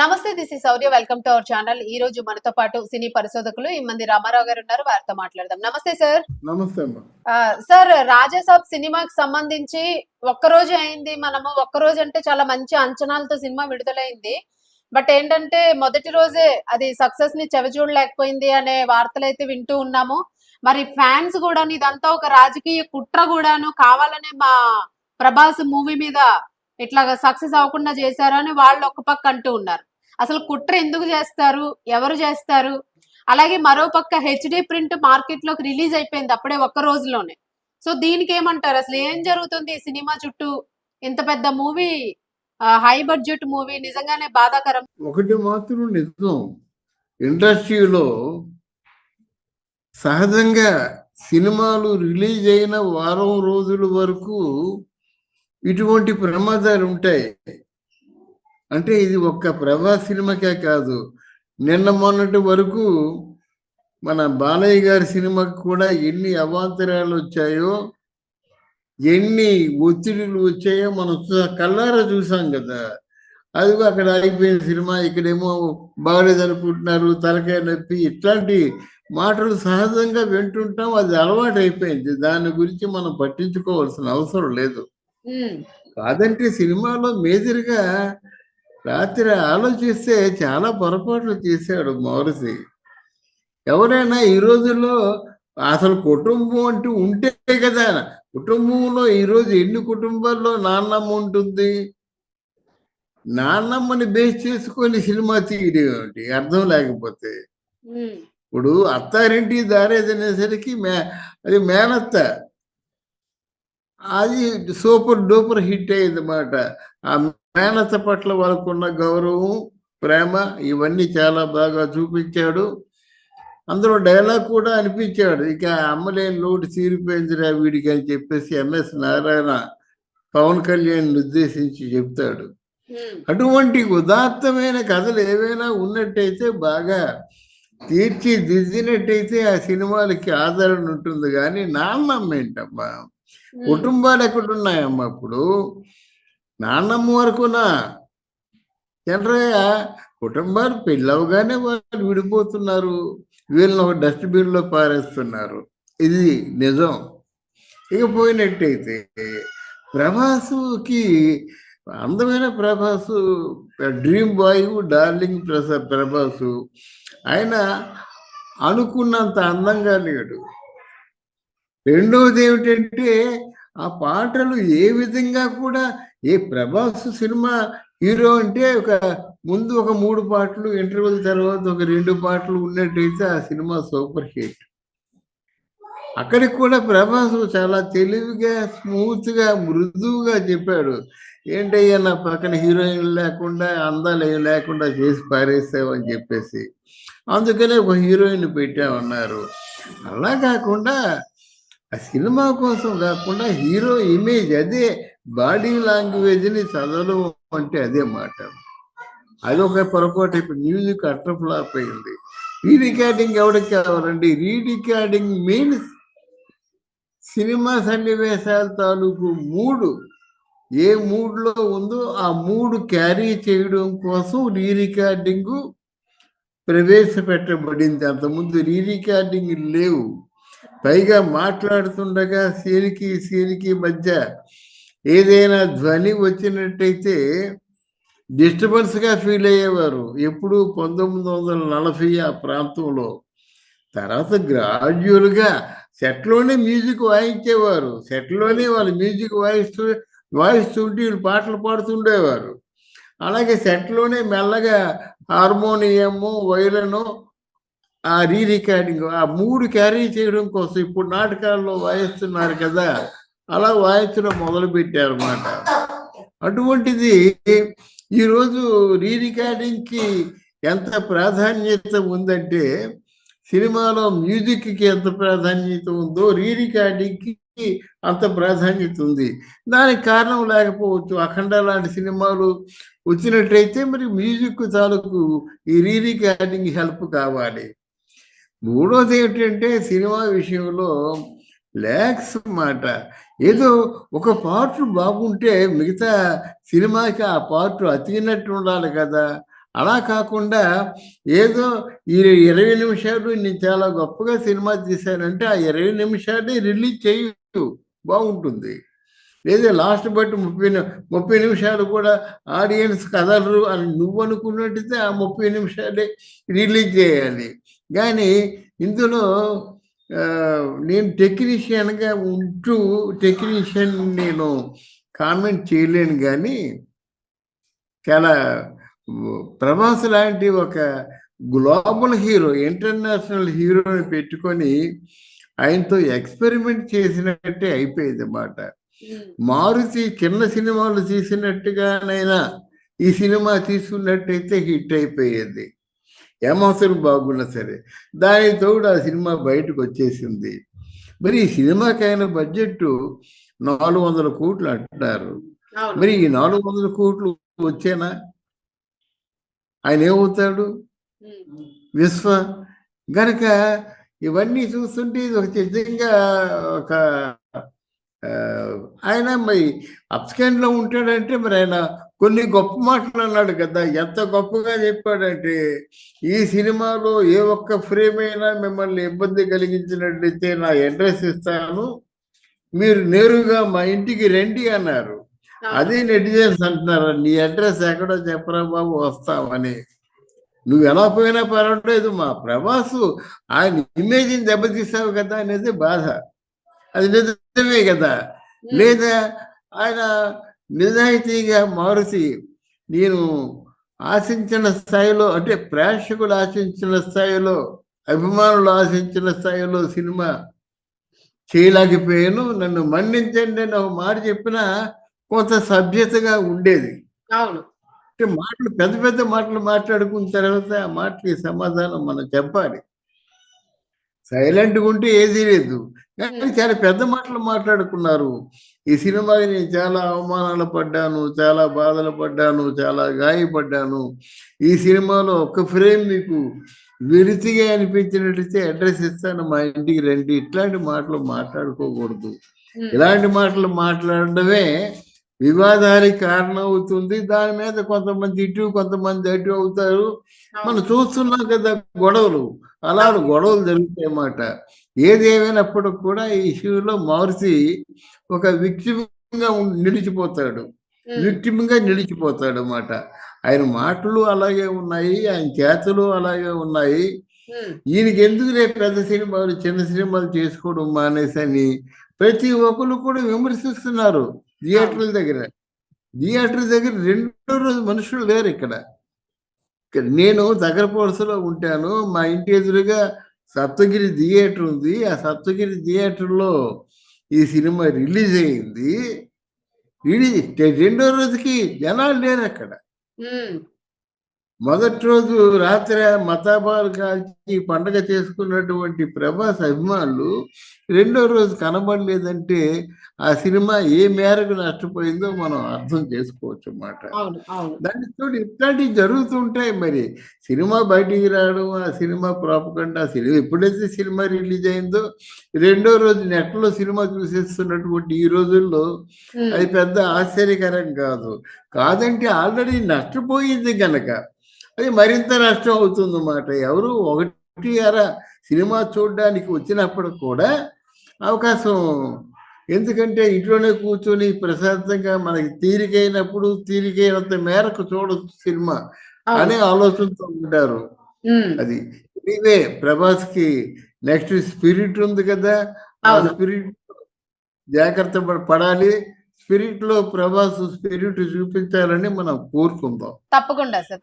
నమస్తే this is Sourya welcome to our channel ఈ రోజు మనతో పాటు సినీ పరిశోధకులు ఈ మంది రామారావు గారు ఉన్నారు. వారితో మాట్లాడదాం. నమస్తే సార్ నమస్తే సార్ రాజాసాబ్ సినిమాకి సంబంధించి ఒక్క రోజు అయింది. మనము ఒక్క రోజు అంటే చాలా మంచి అంచనాలతో సినిమా విడుదలైంది. బట్ ఏంటంటే మొదటి రోజే అది సక్సెస్ని చెవిచూడలేకపోయింది అనే వార్తలు అయితే వింటూ ఉన్నాము. మరి ఫ్యాన్స్ కూడా ఇదంతా ఒక రాజకీయ కుట్ర కూడాను కావాలనే మా ప్రభాస్ మూవీ మీద ఇట్లా సక్సెస్ అవ్వకుండా చేశారని వాళ్ళు ఒక పక్క అంటూ ఉన్నారు. అసలు కుట్ర ఎందుకు చేస్తారు? ఎవరు చేస్తారు? అలాగే మరో పక్క హెచ్డి ప్రింట్ మార్కెట్లోకి రిలీజ్ అయిపోయింది అప్పుడే ఒక్క రోజులోనే. సో దీనికి ఏమంటారు అసలు ఏం జరుగుతుంది ఈ సినిమా చుట్టూ? ఇంత పెద్ద మూవీ హై బడ్జెట్ మూవీ నిజంగానే బాధాకరం. ఒకటి మాత్రం నిజం. ఇండస్ట్రీలో సహజంగా సినిమాలు రిలీజ్ అయిన వారం రోజుల వరకు ఇటువంటి ప్రమాదాలు ఉంటాయి. అంటే ఇది ఒక్క ప్రభాస్ సినిమాకే కాదు. నిన్న మొన్నటి వరకు మన బాలయ్య గారి సినిమాకి కూడా ఎన్ని అవాంతరాలు వచ్చాయో ఎన్ని ఒత్తిడిలు వచ్చాయో మనం కళ్ళారా చూసాం కదా. అదిగో అక్కడ అయిపోయిన సినిమా ఇక్కడేమో బాగలేదు అనుకుంటున్నారు తలకాయ నొప్పి ఇట్లాంటి మాటలు సహజంగా వింటుంటాం అది అలవాటు అయిపోయింది. దాని గురించి మనం పట్టించుకోవాల్సిన అవసరం లేదు. కాదంటే సినిమాలో మేజర్గా రాత్రి ఆలోచిస్తే చాలా పొరపాట్లు చేశాడు మౌరసి. ఎవరైనా ఈ రోజుల్లో అసలు కుటుంబం అంటూ ఉంటే కదా కుటుంబంలో ఈరోజు ఎన్ని కుటుంబాల్లో నాన్నమ్మ ఉంటుంది? నాన్నమ్మని బేస్ చేసుకొని సినిమా తీయడం ఏమిటి? అర్థం లేకపోతే. ఇప్పుడు అత్తారింటి దారేదనేసరికి మే అది మేనత్త. అది సూపర్ డూపర్ హిట్ అయ్యింది అన్నమాట ఆ మేనత్త పట్ల వాళ్ళకున్న గౌరవం ప్రేమ ఇవన్నీ చాలా బాగా చూపించాడు. అందులో డైలాగ్ కూడా అనిపించాడు. ఇక అమ్మలేని లోటు తీరిపోయిందిరా వీడికి అని చెప్పేసి ఎంఎస్ నారాయణ పవన్ కళ్యాణ్ ఉద్దేశించి చెప్తాడు. అటువంటి ఉదాత్తమైన కథలు ఏవైనా ఉన్నట్టయితే బాగా తీర్చిదిద్దినట్టయితే ఆ సినిమాలకి ఆదరణ ఉంటుంది. కానీ నాన్నమ్మ ఏంటమ్మా కుటుంబాలు ఎక్కడున్నాయమ్మా ఇప్పుడు నాన్నమ్మ వరకునా? చంద్రయ్య కుటుంబాలు పెళ్ళవగానే వాళ్ళు విడిపోతున్నారు. వీళ్ళని ఒక డస్ట్బిన్లో పారేస్తున్నారు. ఇది నిజం. ఇక పోయినట్టయితే ప్రభాసుకి అందమైన ప్రభాసు డ్రీమ్ బాయ్ డార్లింగ్ ప్రసా ప్రభాసు. ఆయన అనుకున్నంత అందంగా లేడు. రెండవది ఏమిటంటే ఆ పాటలు ఏ విధంగా కూడా ఏ ప్రభాస్ సినిమా హీరో అంటే ఒక ముందు ఒక మూడు పాటలు ఇంటర్వెల్ తర్వాత ఒక రెండు పాటలు ఉన్నట్టయితే ఆ సినిమా సూపర్ హిట్. అక్కడికి కూడా ప్రభాస్ చాలా తెలివిగా స్మూత్గా మృదువుగా చెప్పాడు. ఏంటయ్యా నా పక్కన హీరోయిన్ లేకుండా అందాలు ఏం లేకుండా చేసి పారేసావు అని చెప్పేసి. అందుకనే ఒక హీరోయిన్ పెట్టామన్నారు. అలా కాకుండా ఆ సినిమా కోసం కాకుండా హీరో ఇమేజ్ అదే బాడీ లాంగ్వేజ్ని చదవడం అంటే అదే మాట. అది ఒక పొరపాటు. ఇప్పుడు మ్యూజిక్ అట్టర్ ఫ్లాప్ అయింది. రీ రికార్డింగ్ ఎవరికి కావాలండి? రీ రికార్డింగ్ మీన్స్ సినిమా సన్నివేశాల తాలూకు మూడు. ఏ మూడ్లో ఉందో ఆ మూడు క్యారీ చేయడం కోసం రీ రికార్డింగ్ ప్రవేశపెట్టబడింది. అంతకుముందు రీ రికార్డింగ్ లేవు. పైగా మాట్లాడుతుండగా సీనికి సీనికి మధ్య ఏదైనా ధ్వని వచ్చినట్టయితే డిస్టర్బెన్స్గా ఫీల్ అయ్యేవారు. ఎప్పుడు పంతొమ్మిది వందల నలభై ఆ ప్రాంతంలో. తర్వాత గ్రాడ్యువల్గా సెట్లోనే మ్యూజిక్ వాయించేవారు. సెట్లోనే వాళ్ళు మ్యూజిక్ వాయిస్తూ వాయిస్తుంటే వీళ్ళు పాటలు పాడుతుండేవారు. అలాగే సెట్లోనే మెల్లగా హార్మోనియము వైలను ఆ రీ రికార్డింగ్ ఆ మూడు క్యారీ చేయడం కోసం ఇప్పుడు నాటకాల్లో వాయిస్తున్నారు కదా అలా వాయించడం మొదలు పెట్టారు అన్నమాట అటువంటిది ఈరోజు రీ రికార్డింగ్కి ఎంత ప్రాధాన్యత ఉందంటే సినిమాలో మ్యూజిక్కి ఎంత ప్రాధాన్యత ఉందో రీ రికార్డింగ్కి అంత ప్రాధాన్యత ఉంది. దానికి కారణం లేకపోవచ్చు. అఖండ లాంటి సినిమాలు వచ్చినట్టయితే మరి మ్యూజిక్ తాలూకు ఈ రీ రికార్డింగ్ హెల్ప్ కావాలి. మూడోది ఏమిటంటే సినిమా విషయంలో ల్యాక్స్ మాట. ఏదో ఒక పార్ట్ బాగుంటే మిగతా సినిమాకి ఆ పార్ట్ అతికినట్టు ఉండాలి కదా. అలా కాకుండా ఏదో ఈ ఇరవై నిమిషాలు నేను చాలా గొప్పగా సినిమా తీశానంటే ఆ ఇరవై నిమిషాలే రిలీజ్ చేయు. బాగుంటుంది. లేదా లాస్ట్ బట్టి ముప్పై ముప్పై నిమిషాలు కూడా ఆడియన్స్ కదలరు అని నువ్వు అనుకున్నట్టయితే ఆ ముప్పై నిమిషాలే రిలీజ్ చేయాలి. కానీ ఇందులో నేను టెక్నీషియన్గా ఉంటూ టెక్నీషియన్ నేను కామెంట్ చేయలేను కానీ చాలా ప్రభాస్ లాంటి ఒక గ్లోబల్ హీరో ఇంటర్నేషనల్ హీరోని పెట్టుకొని ఆయనతో ఎక్స్పెరిమెంట్ చేసినట్టే అయిపోయింది అన్నమాట మారుతి చిన్న సినిమాలు తీసినట్టుగానైనా ఈ సినిమా తీసుకున్నట్టయితే హిట్ అయిపోయేది. ఏమాత్రం బాగున్నా సరే. దానితో ఆ సినిమా బయటకు వచ్చేసింది. మరి ఈ సినిమాకైన బడ్జెట్ నాలుగు వందల కోట్లు అంటున్నారు. మరి ఈ నాలుగు వందల కోట్లు వచ్చేనా? ఆయన ఏమవుతాడు. విశ్వ. గనక ఇవన్నీ చూస్తుంటే ఇది ఒక నిజంగా ఒక ఆయన మరి అప్స్కాండ్లో ఉంటాడంటే మరి ఆయన కొన్ని గొప్ప మాటలు అన్నాడు కదా. ఎంత గొప్పగా చెప్పాడంటే ఈ సినిమాలో ఏ ఒక్క ఫ్రేమ్ అయినా మిమ్మల్ని ఇబ్బంది కలిగించినట్లయితే నా అడ్రస్ ఇస్తాను. మీరు నేరుగా మా ఇంటికి రండి అన్నారు. అదే నెటిజన్స్ అంటున్నారు నీ అడ్రస్ ఎక్కడో చెప్పరా బాబు వస్తామని. నువ్వు ఎలా పోయినా పర్వాలేదు మా ప్రభాసు ఆయన ఇమేజ్ని దెబ్బతీసావు కదా అనేది బాధ. అది నిజమే కదా. లేదా ఆయన నిజాయితీగా మారుతి నేను ఆశించిన స్థాయిలో అంటే ప్రేక్షకులు ఆశించిన స్థాయిలో అభిమానులు ఆశించిన స్థాయిలో సినిమా చేయలేకపోయాను. నన్ను మన్నించండి అని ఒక మాట చెప్పినా కొంత సభ్యతగా ఉండేది. అవును. అంటే మాటలు పెద్ద పెద్ద మాటలు మాట్లాడుకున్న తర్వాత ఆ మాటకి సమాధానం మనం చెప్పాలి. సైలెంట్గా ఉంటే ఏదీ లేదు. కానీ చాలా పెద్ద మాటలు మాట్లాడుకున్నారు. ఈ సినిమాకి నేను చాలా అవమానాలు పడ్డాను చాలా బాధలు పడ్డాను చాలా గాయపడ్డాను ఈ సినిమాలో ఒక్క ఫ్రేమ్ మీకు విరితిగా అనిపించినట్లయితే అడ్రస్ ఇస్తాను మా ఇంటికి రండి. ఇట్లాంటి మాటలు మాట్లాడుకోకూడదు. ఇలాంటి మాటలు మాట్లాడడమే వివాదానికి కారణం అవుతుంది దాని మీద కొంతమంది ఇటు కొంతమంది అటు అవుతారు. మనం చూస్తున్నాం కదా గొడవలు. అలా గొడవలు జరుగుతాయి అన్నమాట. ఏది ఏమైనప్పుడు కూడా ఈ ఇష్యూలో మారుతి ఒక విక్టిమ్గా నిలిచిపోతాడు. విక్టిమ్గా నిలిచిపోతాడు అన్నమాట. ఆయన మాటలు అలాగే ఉన్నాయి. ఆయన చేతులు అలాగే ఉన్నాయి. ఈయనకి ఎందుకు రేపు పెద్ద సినిమాలు చిన్న సినిమాలు చేసుకోవడం మానేసని ప్రతి ఒక్కరు కూడా విమర్శిస్తున్నారు. థియేటర్ల దగ్గర. థియేటర్ దగ్గర రెండో రోజు మనుషులు లేరు ఇక్కడ. నేను దగ్గర పొరసలో ఉంటాను. మా ఇంటి ఎదురుగా సప్తగిరి థియేటర్ ఉంది. ఆ సప్తగిరి థియేటర్లో ఈ సినిమా రిలీజ్ అయింది. రిలీజ్ రెండో రోజుకి జనాలు లేరు అక్కడ. మొదటి రోజు రాత్రి మతాబాలు కాల్చి పండగ చేసుకున్నటువంటి ప్రభాస్ అభిమానులు రెండో రోజు కనబడలేదంటే ఆ సినిమా ఏ మేరకు నష్టపోయిందో మనం అర్థం చేసుకోవచ్చు అన్నమాట. దానికి తోడు ఇట్లాంటివి జరుగుతుంటాయి మరి. సినిమా బయటికి రావడం ఆ సినిమా ప్రాపకుండా సినిమా ఎప్పుడైతే సినిమా రిలీజ్ అయిందో రెండో రోజు నెట్లో సినిమా చూసేస్తున్నటువంటి ఈ రోజుల్లో. అది పెద్ద ఆశ్చర్యకరం కాదు. కాదంటే ఆల్రెడీ నష్టపోయింది గనక. అది మరింత నష్టం అవుతుంది అన్నమాట. ఎవరు ఒకటి అర సినిమా చూడడానికి వచ్చినప్పుడు కూడా అవకాశం. ఎందుకంటే ఇంట్లోనే కూర్చొని ప్రశాంతంగా మనకి తీరికైనప్పుడు తీరికైనంత మేరకు చూడొచ్చు సినిమా అనే ఆలోచనతో ఉంటారు. అది ఇవే ప్రభాస్కి నెక్స్ట్ స్పిరిట్ ఉంది కదా ఆ. స్పిరిట్ జాగ్రత్త పడ- పడాలి. స్పిరిట్లో ప్రభాస్ స్పిరిట్ చూపించాలని మనం కోరుకుందాం. తప్పకుండా సార్